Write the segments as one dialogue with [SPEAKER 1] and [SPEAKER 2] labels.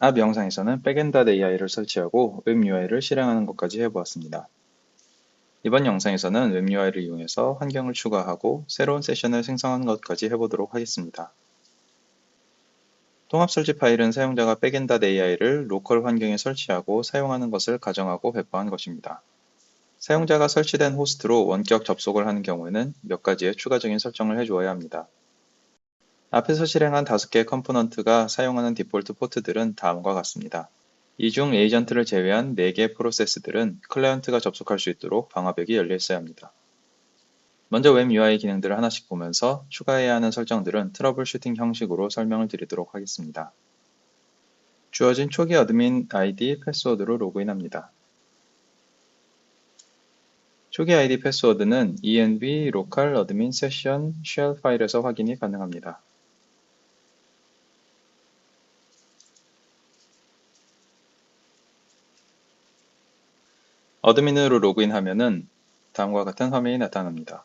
[SPEAKER 1] 앞 영상에서는 백엔드.ai를 설치하고 웹 UI를 실행하는 것까지 해보았습니다. 이번 영상에서는 웹 UI를 이용해서 환경을 추가하고 새로운 세션을 생성하는 것까지 해보도록 하겠습니다. 통합 설치 파일은 사용자가 백엔드.ai를 로컬 환경에 설치하고 사용하는 것을 가정하고 배포한 것입니다. 사용자가 설치된 호스트로 원격 접속을 하는 경우에는 몇 가지의 추가적인 설정을 해주어야 합니다. 앞에서 실행한 5개의 컴포넌트가 사용하는 디폴트 포트들은 다음과 같습니다. 이 중 에이전트를 제외한 4개의 프로세스들은 클라이언트가 접속할 수 있도록 방화벽이 열려 있어야 합니다. 먼저 웹 UI 기능들을 하나씩 보면서 추가해야 하는 설정들은 트러블 슈팅 형식으로 설명을 드리도록 하겠습니다. 주어진 초기 어드민 아이디 패스워드로 로그인합니다. 초기 아이디 패스워드는 env local admin session shell 파일에서 확인이 가능합니다. 어드민으로 로그인하면은 다음과 같은 화면이 나타납니다.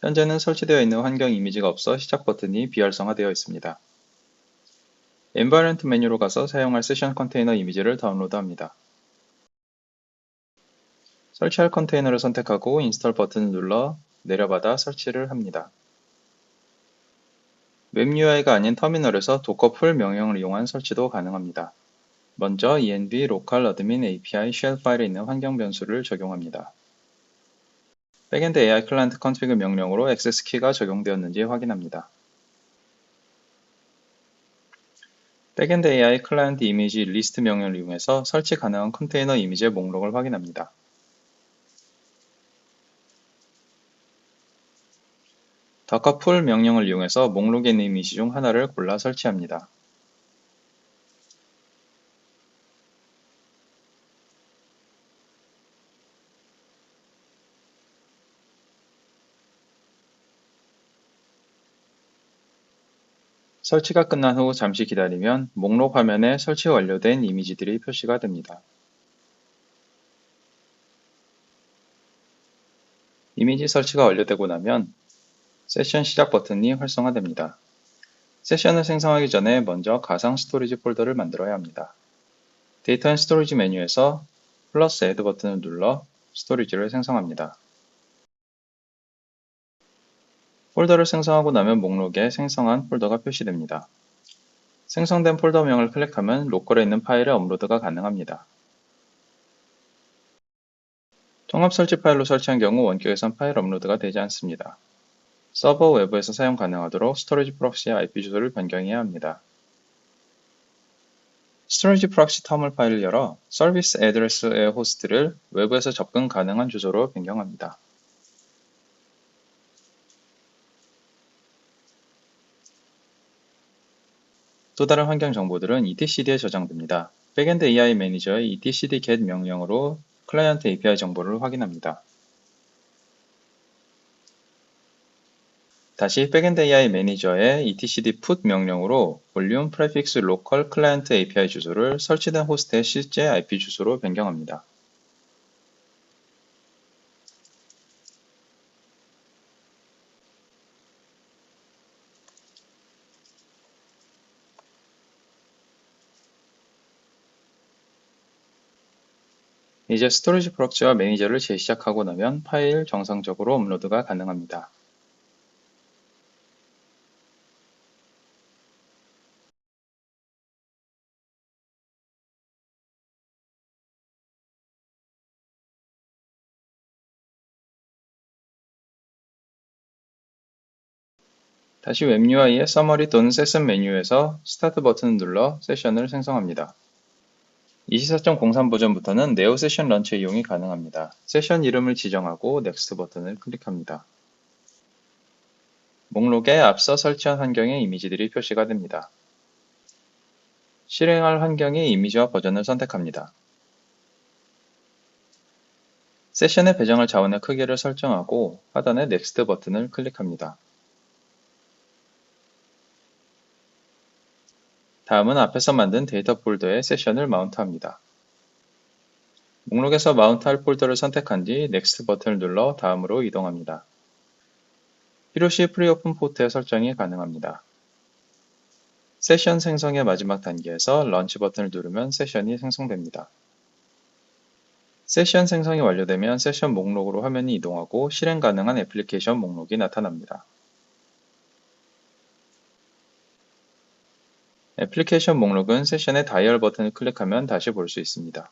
[SPEAKER 1] 현재는 설치되어 있는 환경 이미지가 없어 시작 버튼이 비활성화되어 있습니다. Environment 메뉴로 가서 사용할 세션 컨테이너 이미지를 다운로드합니다. 설치할 컨테이너를 선택하고 인스톨 버튼을 눌러 내려받아 설치를 합니다. 웹 UI가 아닌 터미널에서 도커 풀 명령을 이용한 설치도 가능합니다. 먼저 env local admin API shell 파일에 있는 환경 변수를 적용합니다. 백엔드 AI 클라이언트 컨피그 명령으로 액세스 키가 적용되었는지 확인합니다. 백엔드 AI 클라이언트 이미지 리스트 명령을 이용해서 설치 가능한 컨테이너 이미지의 목록을 확인합니다. pull 명령을 이용해서 목록에 있는 이미지 중 하나를 골라 설치합니다. 설치가 끝난 후 잠시 기다리면 목록 화면에 설치 완료된 이미지들이 표시가 됩니다. 이미지 설치가 완료되고 나면 세션 시작 버튼이 활성화됩니다. 세션을 생성하기 전에 먼저 가상 스토리지 폴더를 만들어야 합니다. 데이터 앤 스토리지 메뉴에서 플러스 애드 버튼을 눌러 스토리지를 생성합니다. 폴더를 생성하고 나면 목록에 생성한 폴더가 표시됩니다. 생성된 폴더명을 클릭하면 로컬에 있는 파일의 업로드가 가능합니다. 통합 설치 파일로 설치한 경우 원격에선 파일 업로드가 되지 않습니다. 서버 외부에서 사용 가능하도록 스토리지 프록시의 IP 주소를 변경해야 합니다. 스토리지 프록시 터널 파일을 열어 서비스 애드레스의 호스트를 외부에서 접근 가능한 주소로 변경합니다. 또 다른 환경 정보들은 etcd에 저장됩니다. 백엔드 AI 매니저의 etcd get 명령으로 클라이언트 API 정보를 확인합니다. 다시 백엔드 AI 매니저의 etcd put 명령으로 볼륨 프레픽스 로컬 클라이언트 API 주소를 설치된 호스트의 실제 IP 주소로 변경합니다. 이제 스토리지 프록시와 매니저를 재시작하고 나면 파일 정상적으로 업로드가 가능합니다. 다시 웹 UI의 서머리 또는 세션 메뉴에서 스타트 버튼을 눌러 세션을 생성합니다. 24.03 버전부터는 네오 세션 런처 이용이 가능합니다. 세션 이름을 지정하고 넥스트 버튼을 클릭합니다. 목록에 앞서 설치한 환경의 이미지들이 표시가 됩니다. 실행할 환경의 이미지와 버전을 선택합니다. 세션의 배정할 자원의 크기를 설정하고 하단의 넥스트 버튼을 클릭합니다. 다음은 앞에서 만든 데이터 폴더에 세션을 마운트합니다. 목록에서 마운트할 폴더를 선택한 뒤 넥스트 버튼을 눌러 다음으로 이동합니다. 필요시 프리오픈 포트의 설정이 가능합니다. 세션 생성의 마지막 단계에서 런치 버튼을 누르면 세션이 생성됩니다. 세션 생성이 완료되면 세션 목록으로 화면이 이동하고 실행 가능한 애플리케이션 목록이 나타납니다. 애플리케이션 목록은 세션의 다이얼 버튼을 클릭하면 다시 볼 수 있습니다.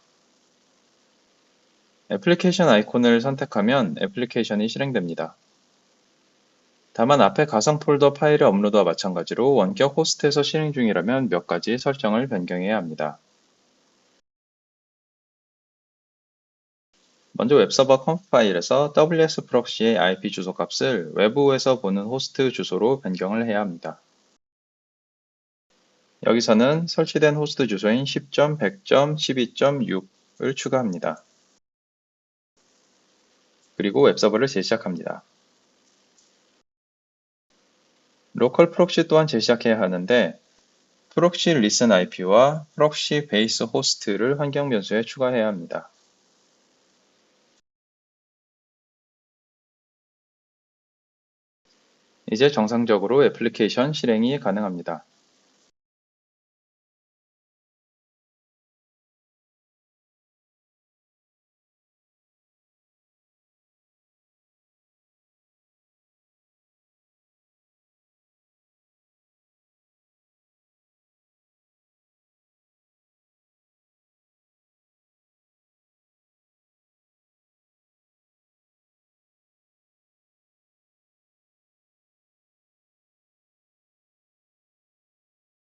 [SPEAKER 1] 애플리케이션 아이콘을 선택하면 애플리케이션이 실행됩니다. 다만 앞에 가상 폴더 파일의 업로드와 마찬가지로 원격 호스트에서 실행 중이라면 몇 가지 설정을 변경해야 합니다. 먼저 웹서버 conf 파일에서 ws 프록시의 IP 주소 값을 외부에서 보는 호스트 주소로 변경을 해야 합니다. 여기서는 설치된 호스트 주소인 10.100.12.6을 추가합니다. 그리고 웹서버를 재시작합니다. 로컬 프록시 또한 재시작해야 하는데 프록시 리슨 IP와 프록시 베이스 호스트를 환경 변수에 추가해야 합니다. 이제 정상적으로 애플리케이션 실행이 가능합니다.